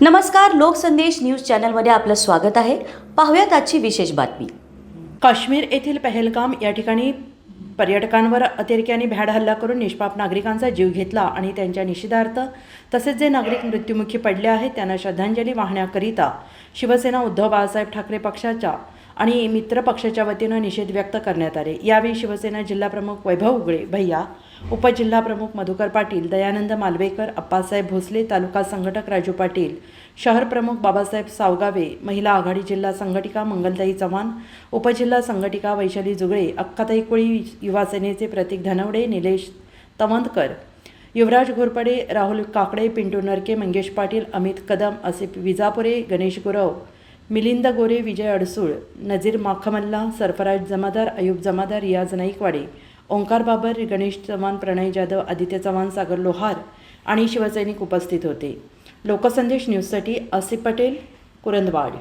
नमस्कार लोकसंदेश न्यूज चॅनलमध्ये आपलं स्वागत आहे. पाहूयात आजची विशेष बातमी. काश्मीर येथील पहलगाम या ठिकाणी पर्यटकांवर अतिरेक्यांनी भ्याड हल्ला करून निष्पाप नागरिकांचा जीव घेतला आणि त्यांच्या निषेधार्थ तसेच जे नागरिक मृत्युमुखी पडले आहेत त्यांना श्रद्धांजली वाहण्याकरिता शिवसेना उद्धव बाळासाहेब ठाकरे पक्षाच्या आणि मित्र पक्षाच्या वतीनं निषेध व्यक्त करण्यात आले. यावेळी शिवसेना जिल्हाप्रमुख वैभव उगळे भैया उपजिल्हाप्रमुख मधुकर पाटील दयानंद मालवेकर अप्पासाहेब भोसले तालुका संघटक राजू पाटील शहर प्रमुख बाबासाहेब सावगावे महिला आघाडी जिल्हा संघटिका मंगलताई चव्हाण उपजिल्हा संघटिका वैशाली जुगळे अक्काताई कुळी युवासेनेचे प्रतीक धनवडे निलेश तवंतकर युवराज घोरपडे राहुल काकडे पिंटू नरके मंगेश पाटील अमित कदम असे विजापुरे गणेश गुरव मिलिंद गोरे विजय अडसूळ नजीर माखमल्ला सरफराज जमादार अयूब जमादार रियाज नाईकवाडे ओंकार बाबर गणेश चव्हाण प्रणय जाधव आदित्य चव्हाण सागर लोहार आणि शिवसैनिक उपस्थित होते. लोकसंदेश न्यूजसाठी आसिफ पटेल कुरंदवाड.